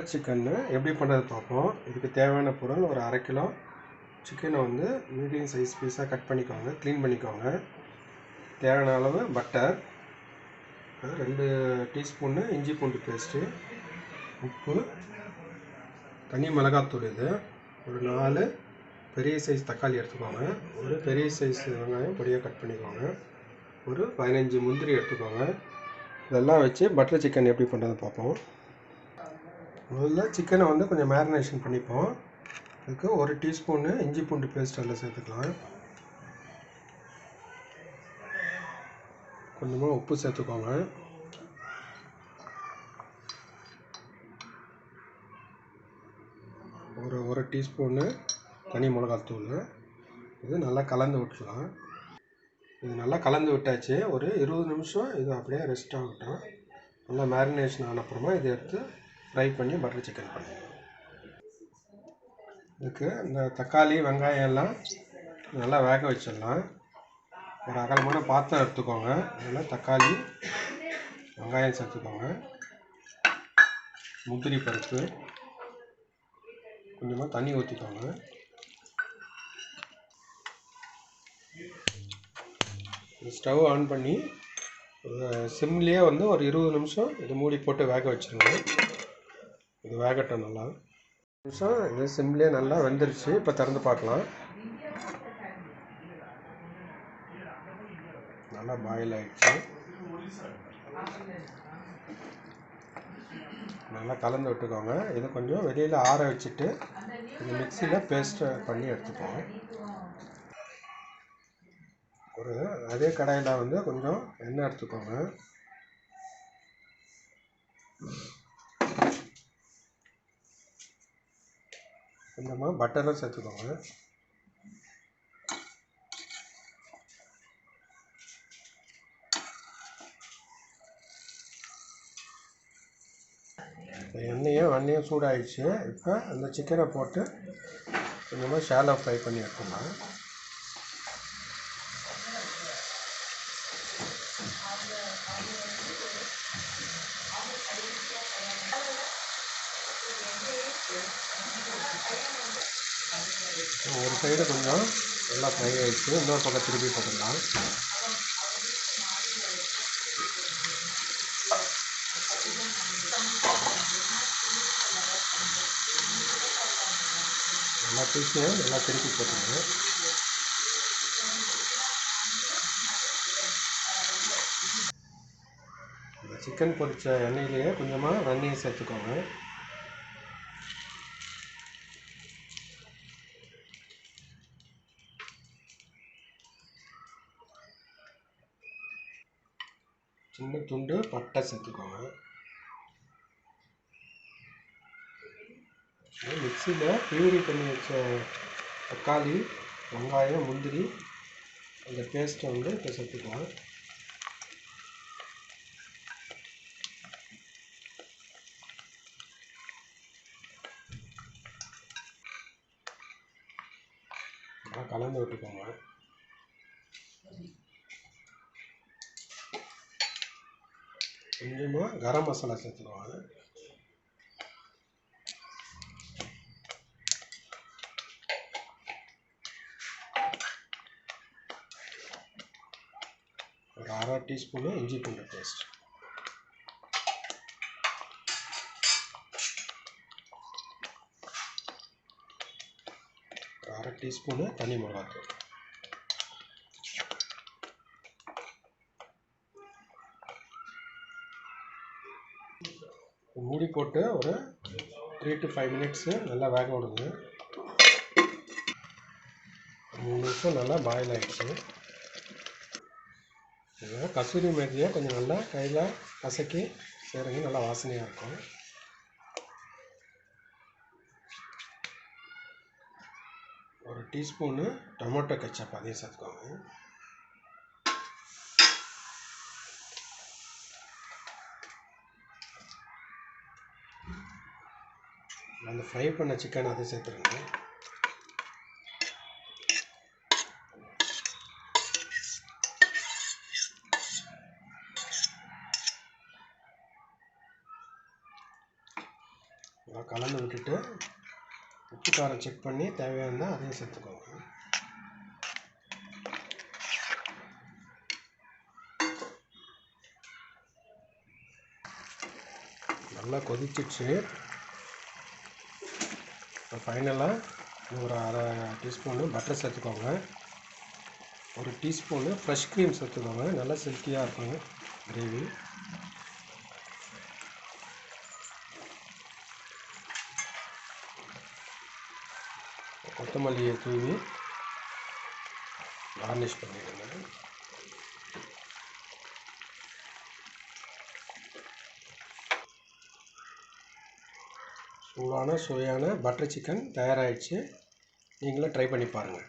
Butter சிக்கன்னு எப்படி பண்ணுறது பார்ப்போம். இதுக்கு தேவையான பொருள் ஒரு அரை கிலோ சிக்கனை வந்து மீடியம் சைஸ் பீஸாக கட் பண்ணிக்கோங்க க்ளீன் பண்ணிக்கோங்க. தேவையான அளவு பட்டர் ரெண்டு டீஸ்பூன்னு இஞ்சி பூண்டு பேஸ்ட்டு உப்பு தனி மிளகாத்தூள் இது. ஒரு நாலு பெரிய சைஸ் தக்காளி எடுத்துக்கோங்க. ஒரு பெரிய சைஸ் வெங்காயம் பொடியாக கட் பண்ணிக்கோங்க. ஒரு பதினஞ்சு முந்திரி எடுத்துக்கோங்க. இதெல்லாம் வச்சு பட்டர் சிக்கன் எப்படி பண்ணுறது பார்ப்போம். முதல்ல சிக்கனை வந்து கொஞ்சம் மேரினேஷன் பண்ணிப்போம். அதுக்கு ஒரு டீஸ்பூன்னு இஞ்சி பூண்டு பேஸ்ட் அதில் சேர்த்துக்கலாம். கொஞ்சமாக உப்பு சேர்த்துக்கோங்க. ஒரு ஒரு டீஸ்பூன்னு தனி மிளகாத்தூள் இது நல்லா கலந்து விட்டுலாம் இது நல்லா கலந்து விட்டாச்சு. ஒரு இருபது நிமிஷம் இது அப்படியே ரெஸ்ட் ஆகட்டும். நல்லா மேரினேஷன் ஆனப்புறமா இதை எடுத்து ஃப்ரை பண்ணி பட்டர் சிக்கன் பண்ணிடுவோம் இதுக்கு இந்த தக்காளி வெங்காயம் எல்லாம் நல்லா வேக வச்சிடலாம். ஒரு அகலமான பாத்திரம் எடுத்துக்கோங்க. அதில் தக்காளி வெங்காயம் சேர்த்துக்கோங்க. முந்திரி பருப்பு கொஞ்சமாக தண்ணி ஊற்றிக்கோங்க ஸ்டவ் ஆன் பண்ணி சிம்லேயே வந்து ஒரு இருபது நிமிஷம் இது மூடி போட்டு வேக வச்சுருங்க. இது வேகட்டும் நல்லா. நிமிஷம் இது சிம்லேயே நல்லா வெந்துருச்சு. இப்போ திறந்து பார்க்கலாம். நல்லா பாயில் ஆயிடுச்சு. நல்லா கலந்து விட்டுக்கோங்க. இது கொஞ்சம் வெளியில் ஆற வச்சுட்டு இது மிக்சியில் பேஸ்ட் பண்ணி எடுத்துக்கோங்க ஒரு அதே கடாயில் வந்து கொஞ்சம் எண்ணெய் எடுத்துக்கோங்க. கொஞ்சமாக பட்டரும் சேர்த்துக்கோங்க. எண்ணெயும் எண்ணெயும் சூடாகிடுச்சு இப்போ அந்த சிக்கனை போட்டு கொஞ்சமாக ஷாலோ ஃப்ரை பண்ணி எடுத்துக்கலாம். ஒரு சைடு கொஞ்சம் நல்லா ஃப்ரை ஆகிடுச்சு இன்னொரு பக்கம் திருப்பி போட்டுடலாம். நல்லா பீஸையும் நல்லா திருப்பி போட்டுருங்க சிக்கன் பொரிச்ச எண்ணெயிலேயே கொஞ்சமாக வெண்ணெயை சேர்த்துக்கோங்க. சின்ன துண்டு பட்டை சேர்த்துக்கோங்க. மிக்சியில் பியூரி பண்ணி வச்ச தக்காளி வெங்காயம் முந்திரி அந்த பேஸ்ட்டை வந்து இப்போ சேர்த்துக்கலாம் நல்லா கலந்து விட்டுக்கோங்க. கொஞ்சமாக கரம் மசாலா சேர்த்துருவாங்க. ஒரு அரை டீஸ்பூனு இஞ்சி பூண்டு பேஸ்ட். அரை டீஸ்பூனு தனி மிளகாத்தூள். மூடி போட்டு ஒரு த்ரீ டு ஃபைவ் மினிட்ஸு நல்லா வேக விடுங்க. மூணு நிமிஷம் நல்லா பாயில் ஆகிடுச்சு கசூரி மேத்தியை கொஞ்சம் நல்லா கையில் கசக்கி சேருங்க நல்லா வாசனையாக இருக்கும். ஒரு டீஸ்பூனு டொமேட்டோ கெச்சப் அதையும் சேர்த்துக்கோங்க. அந்த ஃப்ரை பண்ண சிக்கன் அதை சேர்த்துருங்க. நல்லா கலந்து விட்டுட்டு உப்பு காரம் செக் பண்ணி தேவையானதான் அதையும் சேர்த்துக்கோங்க. நல்லா கொதிச்சிச்சு இப்போ ஃபைனலாக ஒரு அரை டீஸ்பூனு பட்டர் சேர்த்துக்கோங்க. ஒரு டீஸ்பூனு ஃப்ரெஷ் க்ரீம் சேர்த்துக்கோங்க. நல்லா சில்கியாக இருக்குங்க கிரேவி கொத்தமல்லியை தூவி கார்னிஷ் பண்ணிடுங்க. சூடான சுவையான பட்டர் சிக்கன் தயாராகிடுச்சு நீங்களும் ட்ரை பண்ணி பாருங்கள்